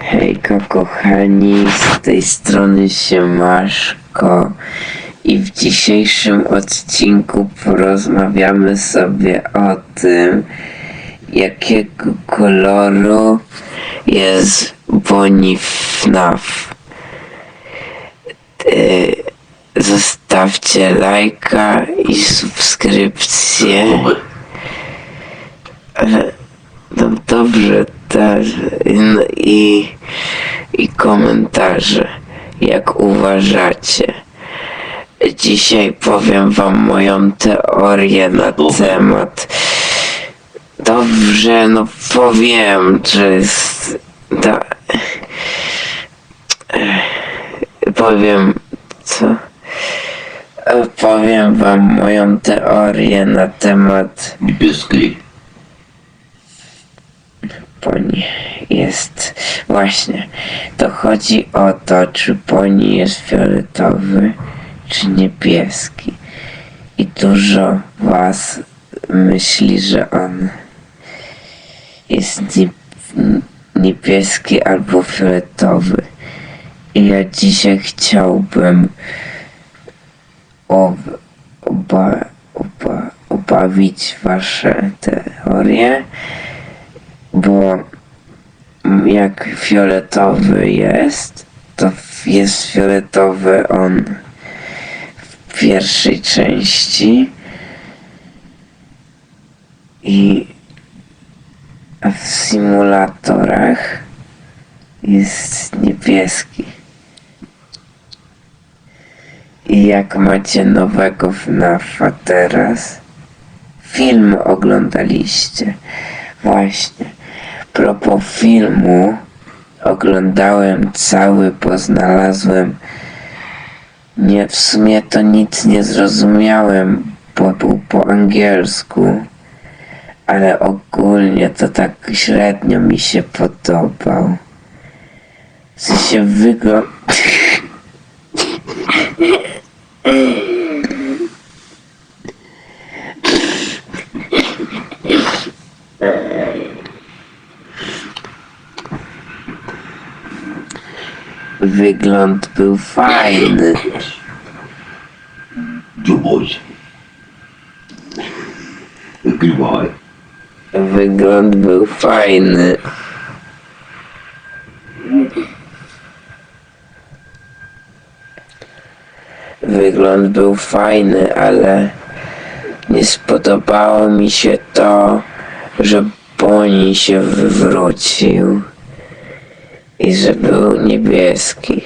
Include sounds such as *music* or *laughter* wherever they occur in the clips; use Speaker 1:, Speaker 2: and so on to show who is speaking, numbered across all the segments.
Speaker 1: Hejka kochani, z tej strony Siemaszko i w dzisiejszym odcinku porozmawiamy sobie o tym, jakiego koloru jest Boni FNAF. Yy, Zostawcie lajka i subskrypcję. Ale no dobrze no i, i komentarze jak uważacie. Dzisiaj powiem wam moją teorię na temat. Dobrze, no powiem, że jest. Da, powiem co. E, Powiem wam moją teorię na temat
Speaker 2: Niebieskiej.
Speaker 1: poni jest właśnie. To chodzi o to, czy poni jest fioletowy, czy niebieski. I dużo was myśli, że on jest nie, niebieski albo fioletowy. I ja dzisiaj chciałbym ob, oba, oba, obawić wasze teorie bo jak fioletowy jest, to jest fioletowy on w pierwszej części i w symulatorach jest niebieski. I jak macie nowego FNAFa teraz, film oglądaliście. Właśnie. Propos filmu, oglądałem cały, bo znalazłem. Nie, w sumie to nic nie zrozumiałem, bo był po angielsku. Ale ogólnie to tak średnio mi się podobał. W sensie wygląd... *laughs* Wygląd był fajny.
Speaker 2: Dziubuś. Wygrywaj.
Speaker 1: Wygląd był fajny. Wygląd był fajny, ale nie spodobało mi się to, że Boni się wywrócił i że był niebieski.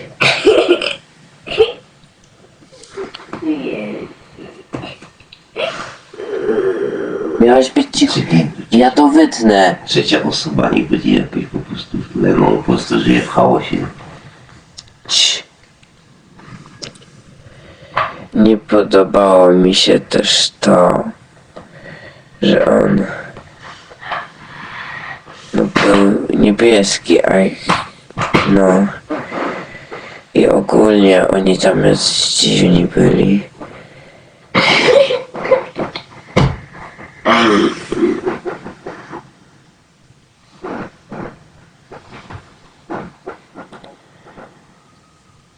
Speaker 1: Miałeś być cicho. Ja to wytnę.
Speaker 2: Trzecia osoba niech będzie jakoś po prostu Lemon po prostu żyje w chaosie.
Speaker 1: Cii. Nie podobało mi się też to, że on no, był niebieski, a no i ogólnie oni tam jacyś dziwni byli.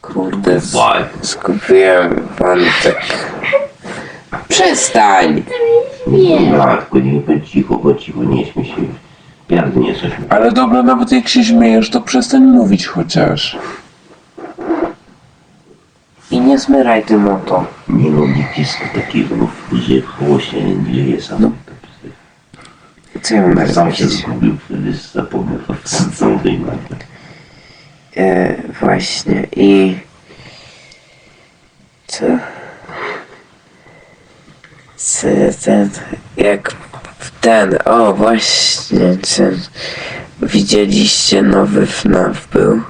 Speaker 1: Kurde, z- skupiłem wątek. Przestań!
Speaker 2: No, tylko nie bądź cicho, bądź cicho, nie śmiej się. Nie.
Speaker 3: Ale dobra, nawet jak się śmiejesz, to przestań mówić chociaż.
Speaker 1: I nie zmyraj tym oto.
Speaker 2: Nie no, niebiesko takiego, bo żyje w chaosie, nie żyje sam.
Speaker 1: Co ja mam
Speaker 2: Sam się zgubił, wtedy zapomniał całą tej markę.
Speaker 1: E, właśnie i... Co? Co ten... Jak ten... O, właśnie ten... Widzieliście nowy FNAF był?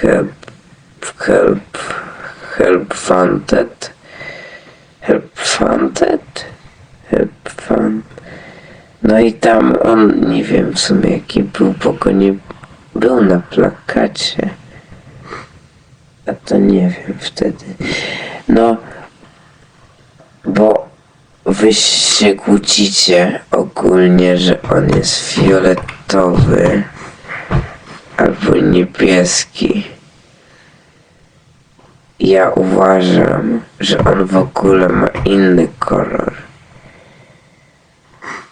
Speaker 1: Help... Help... Help Wanted? Help Wanted? Help Fan... No i tam on, nie wiem w sumie jaki był, bo go nie był na plakacie. A to nie wiem wtedy. No, wy się kłócicie ogólnie, że on jest fioletowy albo niebieski. Ja uważam, że on w ogóle ma inny kolor.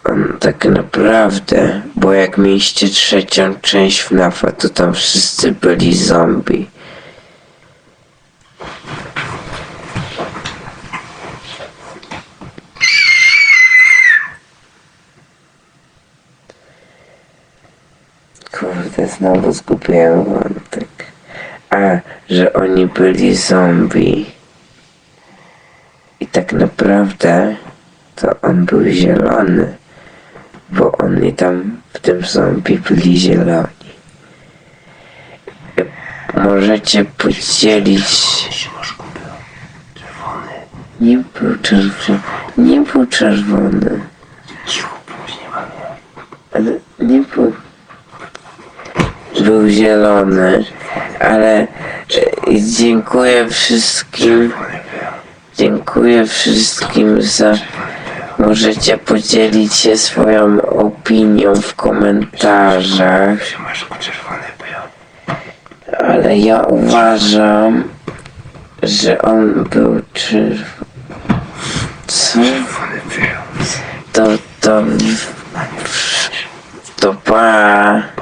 Speaker 1: On tak naprawdę, bo jak mieliście trzecią część FNAFa, to tam wszyscy byli zombie. Kurde, znowu zgubiłem wątek. A, że oni byli zombie. I tak naprawdę to on był zielony. Bo oni tam w tym zombie byli zieloni. Możecie podzielić. Nie był czerwony. Nie był czerwony. Ale nie był. Był zielony. Ale e, dziękuję wszystkim. Dziękuję wszystkim za. Możecie podzielić się swoją opinią w komentarzach. Ale ja uważam, że on był czerwony. Co? To, to, to pa.